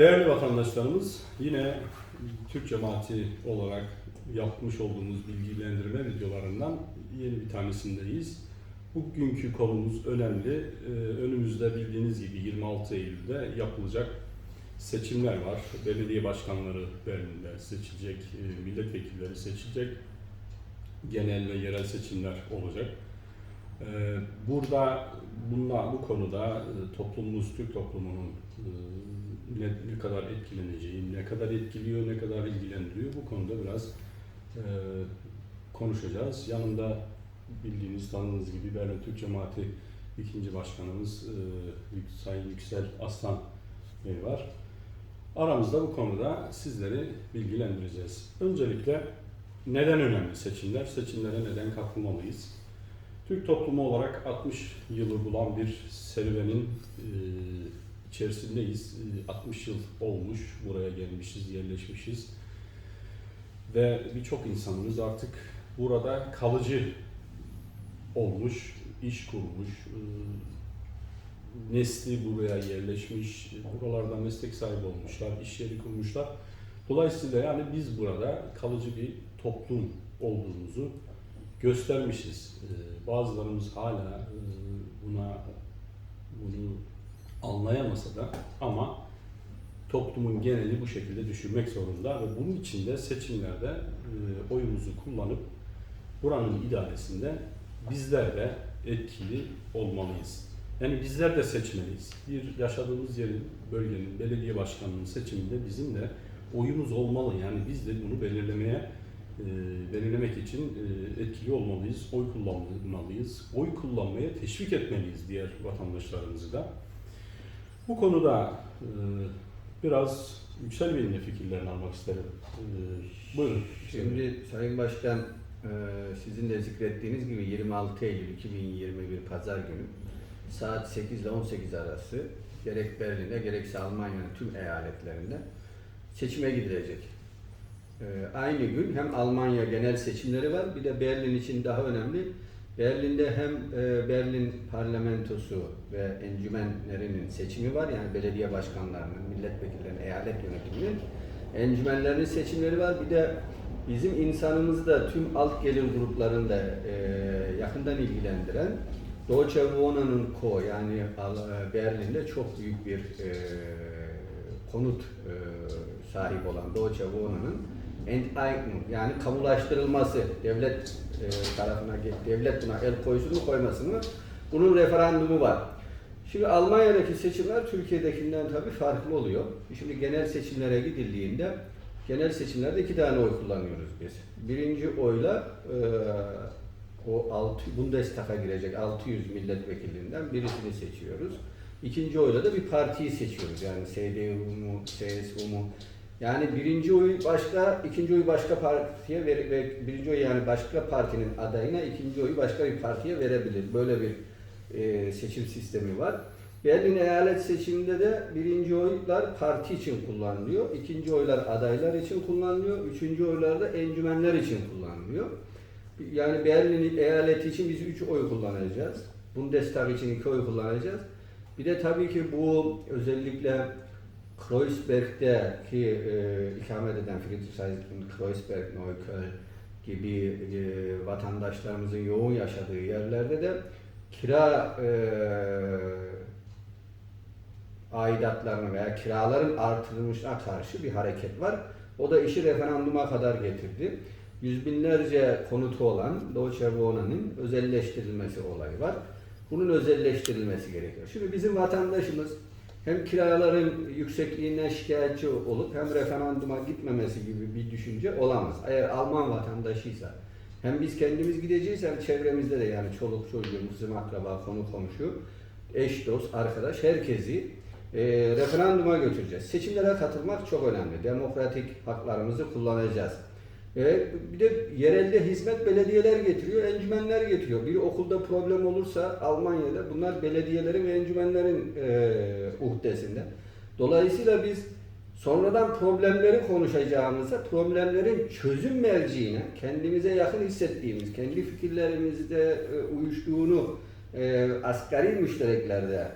Değerli vatandaşlarımız, yine Türk cemaati olarak yapmış olduğumuz bilgilendirme videolarından yeni bir tanesindeyiz. Bugünkü konumuz önemli. Ee, Önümüzde bildiğiniz gibi 26 Eylül'de yapılacak seçimler var. Belediye başkanları Berlin'de seçilecek, e, milletvekilleri seçilecek, genel ve yerel seçimler olacak. Ee, Burada bunlar bu konuda e, toplumumuz, Türk toplumunun e, ne, ne kadar etkileneceği, ne kadar etkiliyor, ne kadar ilgilendiriyor bu konuda biraz e, konuşacağız. Yanımda bildiğiniz, tanıdığınız gibi Berlin Türk Cemaati ikinci başkanımız e, Sayın Yüksel Aslan Bey var. Aramızda bu konuda sizleri bilgilendireceğiz. Öncelikle neden önemli seçimler? Seçimlere neden katılmalıyız? Türk toplumu olarak 60 yılı bulan bir serüvenin e, içerisindeyiz. E, 60 yıl olmuş, buraya gelmişiz, yerleşmişiz. Ve birçok insanımız artık burada kalıcı olmuş, iş kurmuş, e, nesli buraya yerleşmiş, buralarda meslek sahibi olmuşlar, iş yeri kurmuşlar. Dolayısıyla yani biz burada kalıcı bir toplum olduğumuzu göstermişiz. Ee, Bazılarımız hala e, buna bunu anlayamasa da ama toplumun geneli bu şekilde düşünmek zorunda ve bunun için de seçimlerde e, oyumuzu kullanıp buranın idaresinde bizler de etkili olmalıyız. Yani bizler de seçmeliyiz. Bir yaşadığımız yerin, bölgenin belediye başkanının seçiminde bizim de oyumuz olmalı. Yani biz de bunu belirlemeye belirlemek için e, etkili olmalıyız, oy kullanmalıyız, oy kullanmaya teşvik etmeliyiz diğer vatandaşlarımızı da. Bu konuda e, biraz Yüksel Bey'in de fikirlerini almak isterim. E, buyurun. Şimdi Sayın Başkan e, sizin de zikrettiğiniz gibi 26 Eylül 2021 Pazar günü saat 8 ile 18 arası gerek Berlin'de gerekse Almanya'nın tüm eyaletlerinde seçime gidilecek. E, Aynı gün hem Almanya genel seçimleri var bir de Berlin için daha önemli. Berlin'de hem e, Berlin parlamentosu ve encümenlerinin seçimi var. Yani belediye başkanlarının, milletvekillerinin, eyalet yönetiminin encümenlerin seçimleri var. Bir de bizim insanımızı da tüm alt gelir gruplarında e, yakından ilgilendiren Deutsche Wohnen'ın Co yani Al- Berlin'de çok büyük bir e, konut e, sahip olan Deutsche Wohnen'ın Enteignung yani kamulaştırılması devlet e, tarafına devlet buna el koysun mu koymasın mı bunun referandumu var. Şimdi Almanya'daki seçimler Türkiye'dekinden tabii farklı oluyor. Şimdi genel seçimlere gidildiğinde genel seçimlerde iki tane oy kullanıyoruz biz. Birinci oyla e, o 6 Bundestag'a girecek 600 milletvekilinden birisini seçiyoruz. İkinci oyla da bir partiyi seçiyoruz. Yani CDU mu, CSU mu? Yani birinci oyu başka, ikinci oyu başka partiye ver, ve birinci oyu yani başka partinin adayına, ikinci oyu başka bir partiye verebilir. Böyle bir e, seçim sistemi var. Berlin eyalet seçiminde de birinci oylar parti için kullanılıyor, ikinci oylar adaylar için kullanılıyor, üçüncü oylar da encümenler için kullanılıyor. Yani Berlin eyaleti için biz üç oy kullanacağız. Bundestag için iki oy kullanacağız. Bir de tabii ki bu özellikle Kreuzberg'deki e, ikamet eden Friedrichshain, Kreuzberg, Neukölln gibi e, vatandaşlarımızın yoğun yaşadığı yerlerde de kira e, aidatlarına veya kiraların artırılmışına karşı bir hareket var. O da işi referanduma kadar getirdi. Yüz binlerce konutu olan Deutsche Wohnen'in özelleştirilmesi olayı var. Bunun özelleştirilmesi gerekiyor. Şimdi bizim vatandaşımız hem kiraların yüksekliğinden şikayetçi olup hem referanduma gitmemesi gibi bir düşünce olamaz. Eğer Alman vatandaşıysa hem biz kendimiz gideceğiz hem çevremizde de yani çoluk çocuğumuz, bizim akraba, konu komşu, eş dost, arkadaş herkesi e, referanduma götüreceğiz. Seçimlere katılmak çok önemli. Demokratik haklarımızı kullanacağız. E, bir de yerelde hizmet belediyeler getiriyor, encümenler getiriyor. Bir okulda problem olursa Almanya'da bunlar belediyelerin ve encümenlerin e, uhdesinde. Dolayısıyla biz sonradan problemleri konuşacağımızda problemlerin çözüm merciine kendimize yakın hissettiğimiz, kendi fikirlerimizde e, uyuştuğunu e, asgari müştereklerde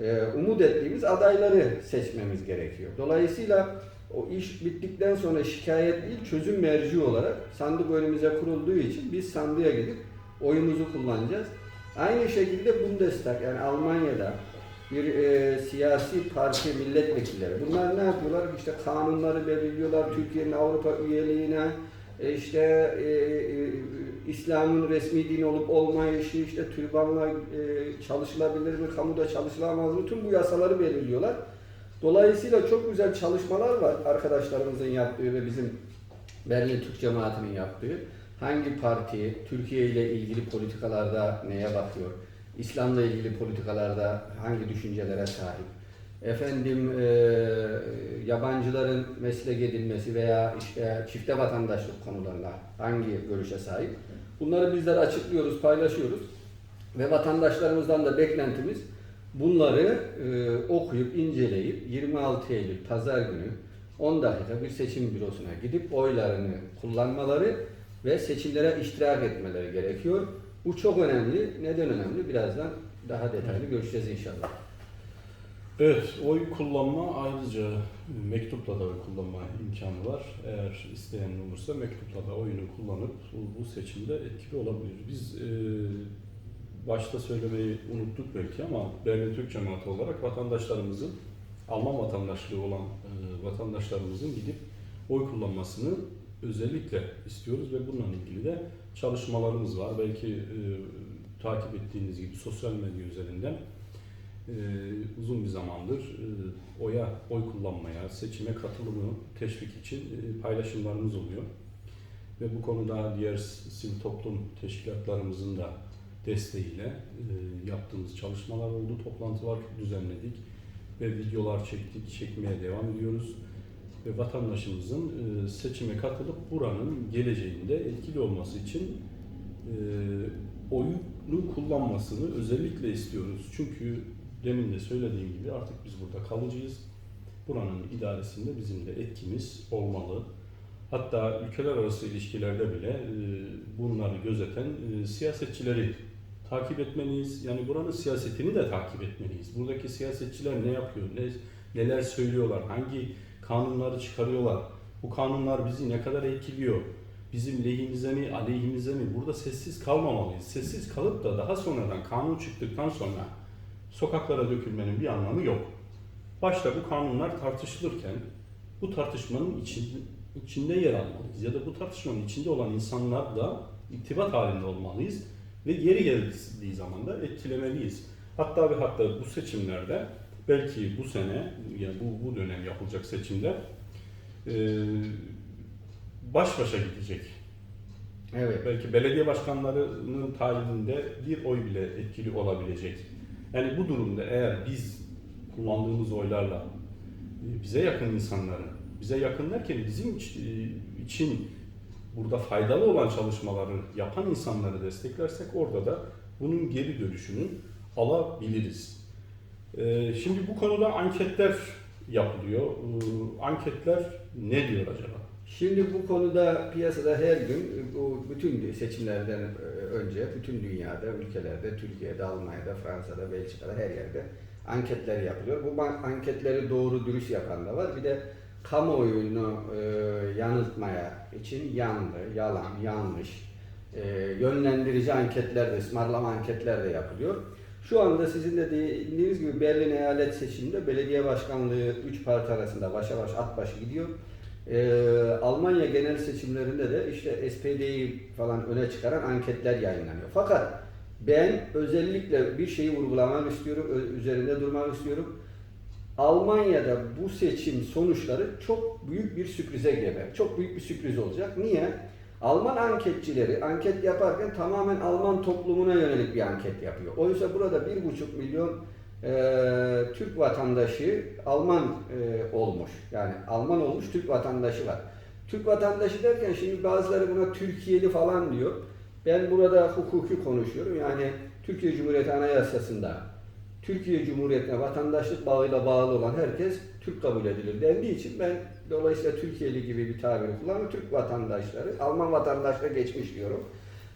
e, umut ettiğimiz adayları seçmemiz gerekiyor. Dolayısıyla o iş bittikten sonra şikayet değil çözüm merci olarak sandık önümüze kurulduğu için biz sandığa gidip oyumuzu kullanacağız. Aynı şekilde Bundestag yani Almanya'da bir e, siyasi parti milletvekilleri. Bunlar ne yapıyorlar? İşte kanunları belirliyorlar. Türkiye'nin Avrupa üyeliğine, e, işte e, e, İslam'ın resmi din olup olmayışı, işte türbanla e, çalışılabilir mi, kamuda çalışılamaz mı? Tüm bu yasaları belirliyorlar. Dolayısıyla çok güzel çalışmalar var arkadaşlarımızın yaptığı ve bizim Berlin Türk cemaatinin yaptığı. Hangi parti Türkiye ile ilgili politikalarda neye bakıyor? İslam'la ilgili politikalarda hangi düşüncelere sahip? Efendim e, yabancıların meslek edilmesi veya işte çifte vatandaşlık konularında hangi görüşe sahip? Bunları bizler açıklıyoruz, paylaşıyoruz. Ve vatandaşlarımızdan da beklentimiz bunları e, okuyup, inceleyip 26 Eylül Pazar günü 10 dakika bir seçim bürosuna gidip oylarını kullanmaları ve seçimlere iştirak etmeleri gerekiyor. Bu çok önemli. Neden önemli? Birazdan daha detaylı görüşeceğiz inşallah. Evet, oy kullanma ayrıca mektupla da oy kullanma imkanı var. Eğer isteyen olursa mektupla da oyunu kullanıp bu, seçimde etkili olabilir. Biz e, başta söylemeyi unuttuk belki ama Berlin Türk Cemaati olarak vatandaşlarımızın, Alman vatandaşlığı olan e, vatandaşlarımızın gidip oy kullanmasını özellikle istiyoruz ve bununla ilgili de çalışmalarımız var. Belki e, takip ettiğiniz gibi sosyal medya üzerinden e, uzun bir zamandır e, oya, oy kullanmaya, seçime katılımı teşvik için e, paylaşımlarımız oluyor. Ve bu konuda diğer sivil toplum teşkilatlarımızın da desteğiyle e, yaptığımız çalışmalar oldu, toplantılar düzenledik ve videolar çektik, çekmeye devam ediyoruz. Ve vatandaşımızın e, seçime katılıp buranın geleceğinde etkili olması için e, oyunu kullanmasını özellikle istiyoruz. Çünkü demin de söylediğim gibi artık biz burada kalıcıyız. Buranın idaresinde bizim de etkimiz olmalı. Hatta ülkeler arası ilişkilerde bile e, bunları gözeten e, siyasetçileri takip etmeliyiz. Yani buranın siyasetini de takip etmeliyiz. Buradaki siyasetçiler ne yapıyor, ne, neler söylüyorlar, hangi kanunları çıkarıyorlar, bu kanunlar bizi ne kadar etkiliyor, bizim lehimize mi, aleyhimize mi? Burada sessiz kalmamalıyız. Sessiz kalıp da daha sonradan kanun çıktıktan sonra sokaklara dökülmenin bir anlamı yok. Başta bu kanunlar tartışılırken bu tartışmanın için, içinde yer almalıyız. Ya da bu tartışmanın içinde olan insanlarla irtibat halinde olmalıyız ve yeri geldiği zaman da etkilemeliyiz. Hatta ve hatta bu seçimlerde belki bu sene yani bu, bu dönem yapılacak seçimde e, baş başa gidecek. Evet. Belki belediye başkanlarının tayininde bir oy bile etkili olabilecek. Yani bu durumda eğer biz kullandığımız oylarla e, bize yakın insanların, bize yakın derken bizim e, için burada faydalı olan çalışmaları yapan insanları desteklersek orada da bunun geri dönüşünü alabiliriz. E, Şimdi bu konuda anketler yapılıyor. E, Anketler ne diyor acaba? Şimdi bu konuda piyasada her gün bu bütün seçimlerden e, önce bütün dünyada, ülkelerde, Türkiye'de, Almanya'da, Fransa'da, Belçika'da her yerde anketler yapılıyor. Bu anketleri doğru dürüst yapan da var. Bir de kamuoyunu e, yanıltmaya için yanlı, yalan, yanlış, e, yönlendirici anketler de, ısmarlama anketler de yapılıyor. Şu anda sizin de dediğiniz gibi Berlin eyalet seçiminde belediye başkanlığı 3 parti arasında başa baş at başı gidiyor. Ee, Almanya genel seçimlerinde de işte SPD'yi falan öne çıkaran anketler yayınlanıyor. Fakat ben özellikle bir şeyi vurgulamak istiyorum, üzerinde durmak istiyorum. Almanya'da bu seçim sonuçları çok büyük bir sürprize gebe. Çok büyük bir sürpriz olacak. Niye? Alman anketçileri anket yaparken tamamen Alman toplumuna yönelik bir anket yapıyor. Oysa burada bir buçuk milyon e, Türk vatandaşı Alman e, olmuş. Yani Alman olmuş Türk vatandaşı var. Türk vatandaşı derken şimdi bazıları buna Türkiye'li falan diyor. Ben burada hukuki konuşuyorum. Yani Türkiye Cumhuriyeti Anayasası'nda Türkiye Cumhuriyeti'ne vatandaşlık bağıyla bağlı olan herkes Türk kabul edilir dendiği için ben dolayısıyla Türkiye'li gibi bir tabiri kullanıyorum. Türk vatandaşları, Alman vatandaşlığı geçmiş diyorum.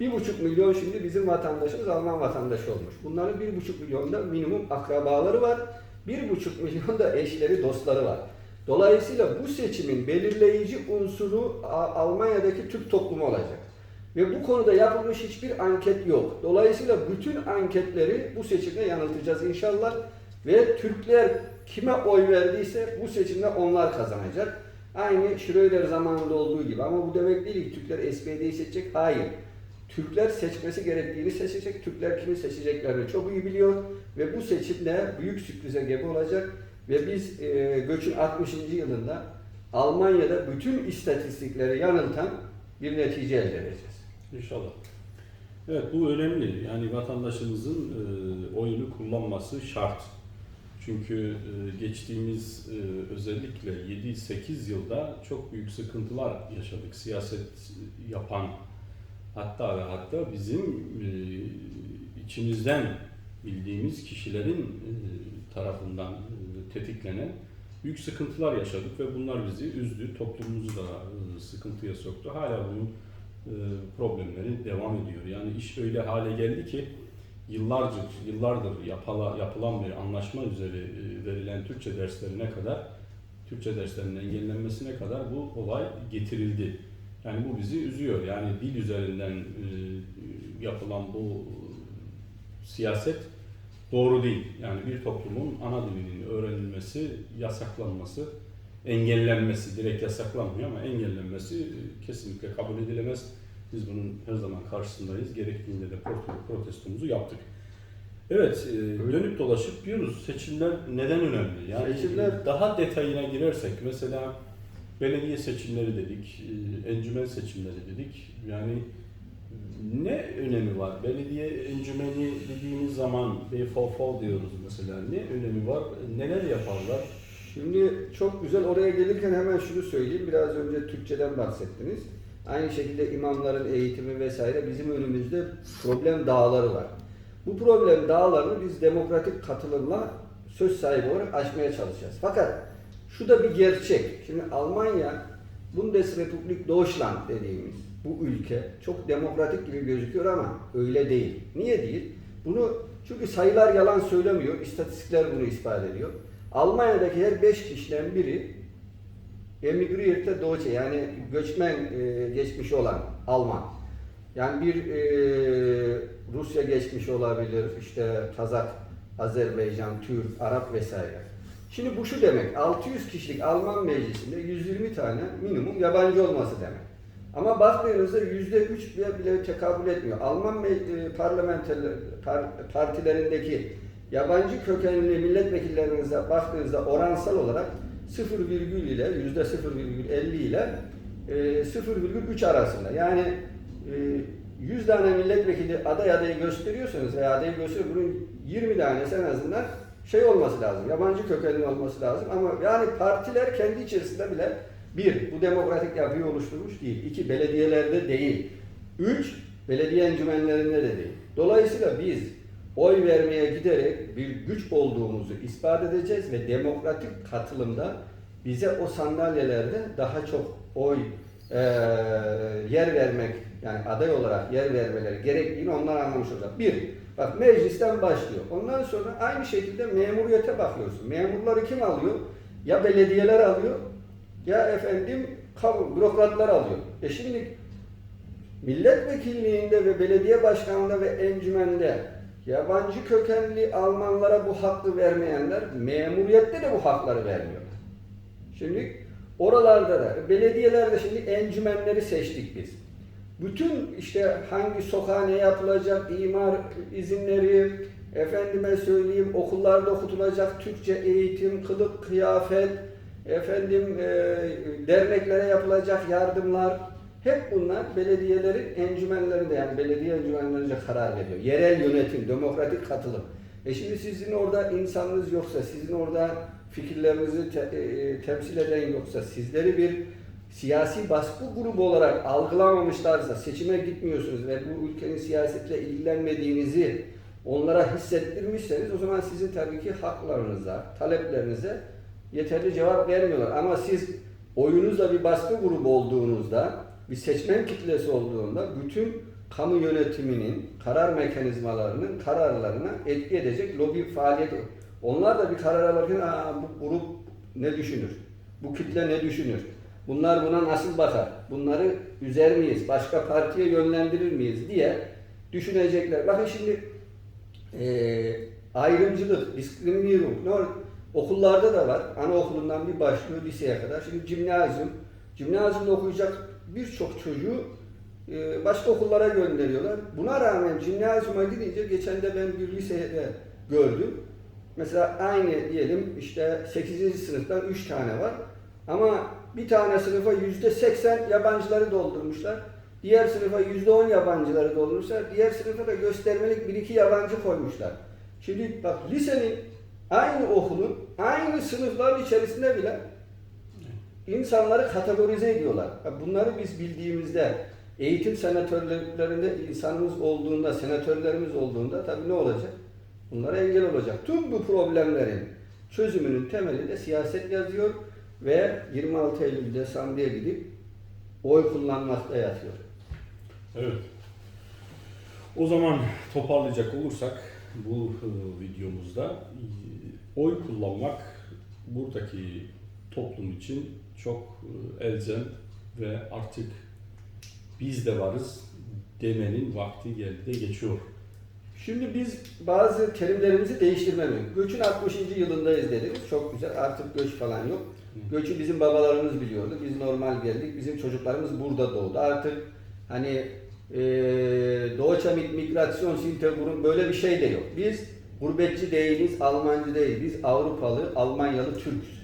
Bir buçuk milyon şimdi bizim vatandaşımız Alman vatandaşı olmuş. Bunların bir buçuk milyonda minimum akrabaları var. Bir buçuk milyon da eşleri, dostları var. Dolayısıyla bu seçimin belirleyici unsuru Almanya'daki Türk toplumu olacak. Ve bu konuda yapılmış hiçbir anket yok. Dolayısıyla bütün anketleri bu seçimde yanıltacağız inşallah. Ve Türkler kime oy verdiyse bu seçimde onlar kazanacak. Aynı Schröder zamanında olduğu gibi. Ama bu demek değil ki Türkler SPD'yi seçecek. Hayır. Türkler seçmesi gerektiğini seçecek. Türkler kimi seçeceklerini çok iyi biliyor. Ve bu seçimde büyük sürprize gebe olacak. Ve biz e, göçün 60. yılında Almanya'da bütün istatistikleri yanıltan bir netice elde edeceğiz. İnşallah. Evet bu önemli. Yani vatandaşımızın e, oyunu kullanması şart. Çünkü e, geçtiğimiz e, özellikle 7-8 yılda çok büyük sıkıntılar yaşadık. Siyaset yapan hatta ve hatta bizim e, içimizden bildiğimiz kişilerin e, tarafından e, tetiklenen büyük sıkıntılar yaşadık ve bunlar bizi üzdü. Toplumumuzu da e, sıkıntıya soktu. Hala bunun problemleri devam ediyor. Yani iş öyle hale geldi ki yıllarca yıllardır yapala, yapılan bir anlaşma üzere e, verilen Türkçe derslerine kadar Türkçe derslerinin engellenmesine kadar bu olay getirildi. Yani bu bizi üzüyor. Yani dil üzerinden e, yapılan bu siyaset doğru değil. Yani bir toplumun ana dilinin öğrenilmesi, yasaklanması, engellenmesi, direkt yasaklanmıyor ama engellenmesi e, kesinlikle kabul edilemez. Biz bunun her zaman karşısındayız. Gerektiğinde de prote- protestomuzu yaptık. Evet, e, dönüp dolaşıp diyoruz seçimler neden önemli? Yani Seçimler- daha detayına girersek mesela belediye seçimleri dedik, e, encümen seçimleri dedik. Yani ne önemi var? Belediye encümeni dediğimiz zaman BFF diyoruz mesela. Ne önemi var? Neler yaparlar? Şimdi çok güzel oraya gelirken hemen şunu söyleyeyim. Biraz önce Türkçeden bahsettiniz. Aynı şekilde imamların eğitimi vesaire bizim önümüzde problem dağları var. Bu problem dağlarını biz demokratik katılımla söz sahibi olarak aşmaya çalışacağız. Fakat şu da bir gerçek. Şimdi Almanya Bundesrepublik Deutschland dediğimiz bu ülke çok demokratik gibi gözüküyor ama öyle değil. Niye değil? Bunu çünkü sayılar yalan söylemiyor. İstatistikler bunu ispat ediyor. Almanya'daki her 5 kişiden biri emigrierte Deutsche yani göçmen e, geçmişi olan Alman. Yani bir e, Rusya geçmişi olabilir, işte Kazak, Azerbaycan, Türk, Arap vesaire. Şimdi bu şu demek, 600 kişilik Alman meclisinde 120 tane minimum yabancı olması demek. Ama baktığınızda yüzde üç bile, bile tekabül etmiyor. Alman e, parlamenter par- partilerindeki yabancı kökenli milletvekillerinize baktığınızda oransal olarak 0 virgül ile yüzde 0,50 ile e, 0,3 arasında. Yani e, 100 tane milletvekili aday adayı gösteriyorsanız veya adayı gösteriyor bunun 20 tanesi en azından şey olması lazım. Yabancı kökenli olması lazım ama yani partiler kendi içerisinde bile bir, bu demokratik yapıyı oluşturmuş değil. İki, belediyelerde değil. Üç, belediye encümenlerinde de değil. Dolayısıyla biz oy vermeye giderek bir güç olduğumuzu ispat edeceğiz ve demokratik katılımda bize o sandalyelerde daha çok oy eee, yer vermek yani aday olarak yer vermeleri gerektiğini onlar anlamış olacak. Bir, bak meclisten başlıyor. Ondan sonra aynı şekilde memuriyete bakıyorsun. Memurları kim alıyor? Ya belediyeler alıyor ya efendim kamu, bürokratlar alıyor. E şimdi milletvekilliğinde ve belediye başkanlığında ve encümende yabancı kökenli Almanlara bu hakkı vermeyenler memuriyette de bu hakları vermiyorlar. Şimdi oralarda da belediyelerde şimdi encümenleri seçtik biz. Bütün işte hangi sokağa ne yapılacak, imar izinleri, efendime söyleyeyim okullarda okutulacak Türkçe eğitim, kılık, kıyafet, efendim e, derneklere yapılacak yardımlar, hep bunlar belediyelerin encümenlerinde yani belediye encümenlerince karar veriyor. Yerel yönetim, demokratik katılım. E şimdi sizin orada insanınız yoksa, sizin orada fikirlerinizi te- e, temsil eden yoksa, sizleri bir siyasi baskı grubu olarak algılamamışlarsa, seçime gitmiyorsunuz ve bu ülkenin siyasetle ilgilenmediğinizi onlara hissettirmişseniz o zaman sizin tabii ki haklarınıza, taleplerinize yeterli cevap vermiyorlar. Ama siz oyunuzla bir baskı grubu olduğunuzda, bir seçmen kitlesi olduğunda bütün kamu yönetiminin karar mekanizmalarının kararlarına etki edecek lobi faaliyeti. Onlar da bir karar alırken Aa, bu grup ne düşünür? Bu kitle ne düşünür? Bunlar buna nasıl bakar? Bunları üzer miyiz? Başka partiye yönlendirir miyiz diye düşünecekler. Bakın şimdi eee ayrımcılık, diskriminierung, ne olur? Okullarda da var. Anaokulundan bir başlıyor liseye kadar. Şimdi cimnazyum, cimnazyumda okuyacak birçok çocuğu e, başka okullara gönderiyorlar. Buna rağmen cimnazyuma gidince geçen de ben bir lisede gördüm. Mesela aynı diyelim işte 8. sınıftan 3 tane var. Ama bir tane sınıfa yüzde 80 yabancıları doldurmuşlar. Diğer sınıfa yüzde 10 yabancıları doldurmuşlar. Diğer sınıfa da göstermelik bir iki yabancı koymuşlar. Şimdi bak lisenin aynı okulun aynı sınıfların içerisinde bile insanları kategorize ediyorlar. Bunları biz bildiğimizde eğitim senatörlerinde insanımız olduğunda, senatörlerimiz olduğunda tabii ne olacak? Bunlara engel olacak. Tüm bu problemlerin çözümünün temelinde siyaset yazıyor ve 26 Eylül'de sandığa gidip oy kullanmakta yatıyor. Evet. O zaman toparlayacak olursak bu e, videomuzda e, oy kullanmak buradaki toplum için çok e, elzem ve artık biz de varız demenin vakti geldi de geçiyor. Şimdi biz bazı terimlerimizi değiştirmeliyiz. Göçün 60. yılındayız dediniz. Çok güzel. Artık göç falan yok. Göçü bizim babalarımız biliyordu. Biz normal geldik. Bizim çocuklarımız burada doğdu. Artık hani e, Deutsche mit Migrationshintergrund böyle bir şey de yok. Biz gurbetçi değiliz, Almancı değiliz. Biz Avrupalı, Almanyalı Türk'üz.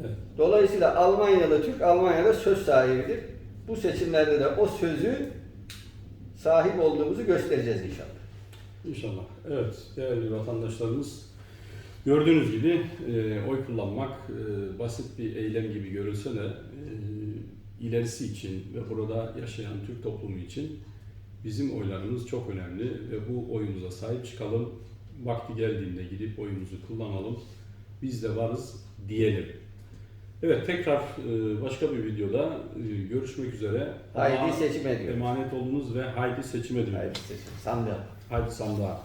Evet. Dolayısıyla Almanyalı Türk Almanya'da söz sahibidir. Bu seçimlerde de o sözü sahip olduğumuzu göstereceğiz inşallah. İnşallah. Evet değerli vatandaşlarımız gördüğünüz gibi e, oy kullanmak e, basit bir eylem gibi görülse de e, ilerisi için ve burada yaşayan Türk toplumu için bizim oylarımız çok önemli ve bu oyumuza sahip çıkalım. Vakti geldiğinde gidip oyumuzu kullanalım. Biz de varız diyelim. Evet tekrar e, başka bir videoda e, görüşmek üzere. Haydi seçim ediyoruz. Emanet olunuz ve haydi seçime diyoruz. Haydi seçim. Sandığa. Haydi sandığa.